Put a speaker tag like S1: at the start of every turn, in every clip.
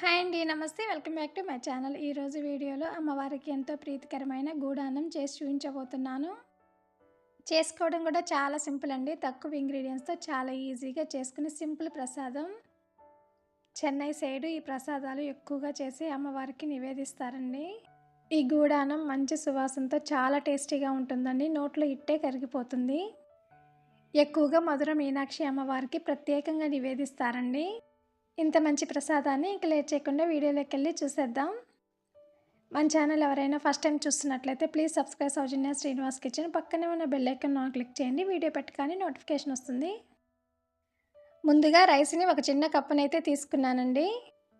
S1: Hi అండి నమస్తే. Welcome back to my channel. ఈరోజు వీడియోలో అమ్మవారికి ఎంతో ప్రీతికరమైన గూడాన్నం చేసి చూపించబోతున్నాను. చేసుకోవడం కూడా చాలా సింపుల్ అండి. తక్కువ ఇంగ్రీడియంట్స్తో చాలా ఈజీగా చేసుకునే సింపుల్ ప్రసాదం. చెన్నై సైడు ఈ ప్రసాదాలు ఎక్కువగా చేసి అమ్మవారికి నివేదిస్తారండి. ఈ గూడానం మంచి సువాసనతో చాలా టేస్టీగా ఉంటుందండి. నోట్లో ఇట్టే కరిగిపోతుంది. ఎక్కువగా మధుర మీనాక్షి అమ్మవారికి ప్రత్యేకంగా నివేదిస్తారండి. ఇంత మంచి ప్రసాదాన్ని ఇంక లేట్ చేయకుండా వీడియోలోకి వెళ్ళి చూసేద్దాం. మన ఛానల్ ఎవరైనా ఫస్ట్ టైం చూస్తున్నట్లయితే please subscribe Soujanya Srinivas kitchen. పక్కనే ఉన్న బెల్ ఐకన్ క్లిక్ చేయండి వీడియో పెట్టగానే నోటిఫికేషన్ వస్తుంది. ముందుగా రైస్ని ఒక చిన్న కప్పునైతే తీసుకున్నానండి.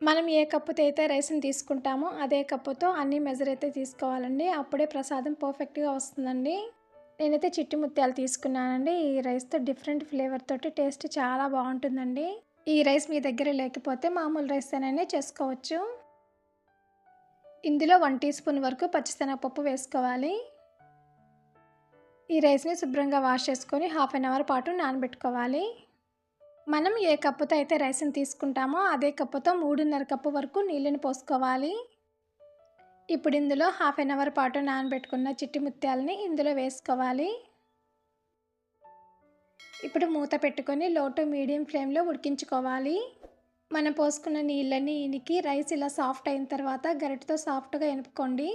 S1: మనం ఏ కప్పుతో అయితే రైస్ని తీసుకుంటామో అదే కప్పుతో అన్ని మెజర్ అయితే తీసుకోవాలండి. అప్పుడే ప్రసాదం పర్ఫెక్ట్గా వస్తుందండి. నేనైతే చిట్టి ముత్యాలు తీసుకున్నానండి. ఈ రైస్తో డిఫరెంట్ ఫ్లేవర్ తోటి టేస్ట్ చాలా బాగుంటుందండి. ఈ రైస్ మీ దగ్గర లేకపోతే మామూలు రైస్ అయినా చేసుకోవచ్చు. ఇందులో వన్ టీ స్పూన్ వరకు పచ్చిశనగపప్పు వేసుకోవాలి. ఈ రైస్ని శుభ్రంగా వాష్ చేసుకొని హాఫ్ అన్ అవర్ పాటు నానబెట్టుకోవాలి. మనం ఏ కప్పుతో అయితే రైస్ని తీసుకుంటామో అదే కప్పుతో మూడున్నర కప్పు వరకు నీళ్ళని పోసుకోవాలి. ఇప్పుడు ఇందులో హాఫ్ అన్ అవర్ పాటు నానబెట్టుకున్న చిట్టి ముత్యాలని ఇందులో వేసుకోవాలి. ఇప్పుడు మూత పెట్టుకొని లో టు మీడియం ఫ్లేమ్లో ఉడికించుకోవాలి. మనం పోసుకున్న నీళ్ళని ఇనికి రైస్ ఇలా సాఫ్ట్ అయిన తర్వాత గరిటతో సాఫ్ట్గా ఎనుపుకోండి.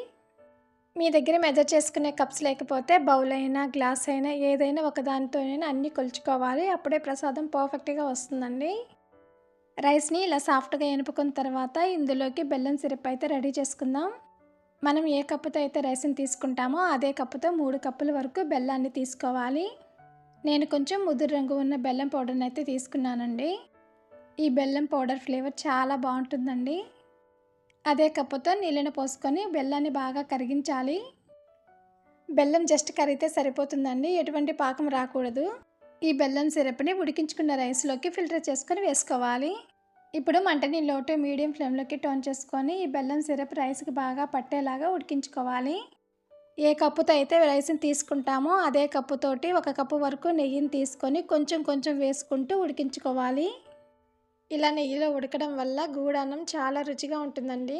S1: మీ దగ్గర మెజర్ చేసుకునే కప్స్ లేకపోతే బౌల్ అయినా గ్లాస్ అయినా ఏదైనా ఒకదానితోనైనా అన్నీ కొలుచుకోవాలి. అప్పుడే ప్రసాదం పర్ఫెక్ట్గా వస్తుందండి. రైస్ని ఇలా సాఫ్ట్గా ఎనుపుకున్న తర్వాత ఇందులోకి బెల్లం సిరప్ అయితే రెడీ చేసుకుందాం. మనం ఏ కప్పుతో అయితే రైస్ని తీసుకుంటామో అదే కప్పుతో మూడు కప్పుల వరకు బెల్లాన్ని తీసుకోవాలి. నేను కొంచెం ముదురు రంగు ఉన్న బెల్లం పౌడర్ని అయితే తీసుకున్నానండి. ఈ బెల్లం పౌడర్ ఫ్లేవర్ చాలా బాగుంటుందండి. అదే కప్పుతో నీళ్ళని పోసుకొని బెల్లాన్ని బాగా కరిగించాలి. బెల్లం జస్ట్ కరిగితే సరిపోతుందండి ఎటువంటి పాకం రాకూడదు. ఈ బెల్లం సిరప్ని ఉడికించుకున్న రైస్లోకి ఫిల్టర్ చేసుకొని వేసుకోవాలి. ఇప్పుడు మంటని లోటు మీడియం ఫ్లేమ్లోకి టర్న్ చేసుకొని ఈ బెల్లం సిరప్ రైస్కి బాగా పట్టేలాగా ఉడికించుకోవాలి. ఏ కప్పుతో అయితే రైస్ని తీసుకుంటామో అదే కప్పుతోటి ఒక కప్పు వరకు నెయ్యిని తీసుకొని కొంచెం కొంచెం వేసుకుంటూ ఉడికించుకోవాలి. ఇలా నెయ్యిలో ఉడకడం వల్ల గూడాన్నం చాలా రుచిగా ఉంటుందండి.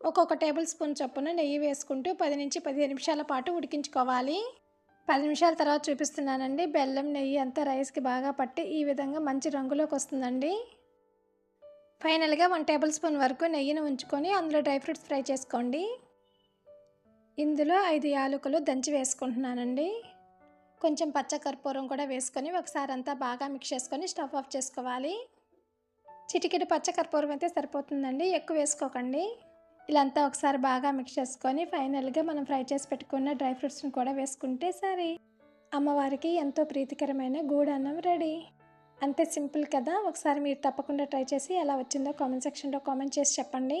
S1: ఒక్కొక్క టేబుల్ స్పూన్ చొప్పున నెయ్యి వేసుకుంటూ పది నుంచి పదిహేను నిమిషాల పాటు ఉడికించుకోవాలి. పది నిమిషాల తర్వాత చూపిస్తున్నానండి బెల్లం నెయ్యి అంతా రైస్కి బాగా పట్టి ఈ విధంగా మంచి రంగులోకి వస్తుందండి. ఫైనల్గా వన్ టేబుల్ స్పూన్ వరకు నెయ్యిని ఉంచుకొని అందులో డ్రై ఫ్రూట్స్ ఫ్రై చేసుకోండి. ఇందులో ఐదు యాలకులు దంచి వేసుకుంటున్నానండి. కొంచెం పచ్చకర్పూరం కూడా వేసుకొని ఒకసారి అంతా బాగా మిక్స్ చేసుకొని స్టవ్ ఆఫ్ చేసుకోవాలి. చిటికెడు పచ్చకర్పూరం అయితే సరిపోతుందండి ఎక్కువ వేసుకోకండి. ఇలా అంతా ఒకసారి బాగా మిక్స్ చేసుకొని ఫైనల్గా మనం ఫ్రై చేసి పెట్టుకున్న డ్రై ఫ్రూట్స్ని కూడా వేసుకుంటే సరే. అమ్మవారికి ఎంతో ప్రీతికరమైన గూడన్నం రెడీ. అంతే సింపుల్ కదా ఒకసారి మీరు తప్పకుండా ట్రై చేసి ఎలా వచ్చిందో కామెంట్ సెక్షన్లో కామెంట్ చేసి చెప్పండి.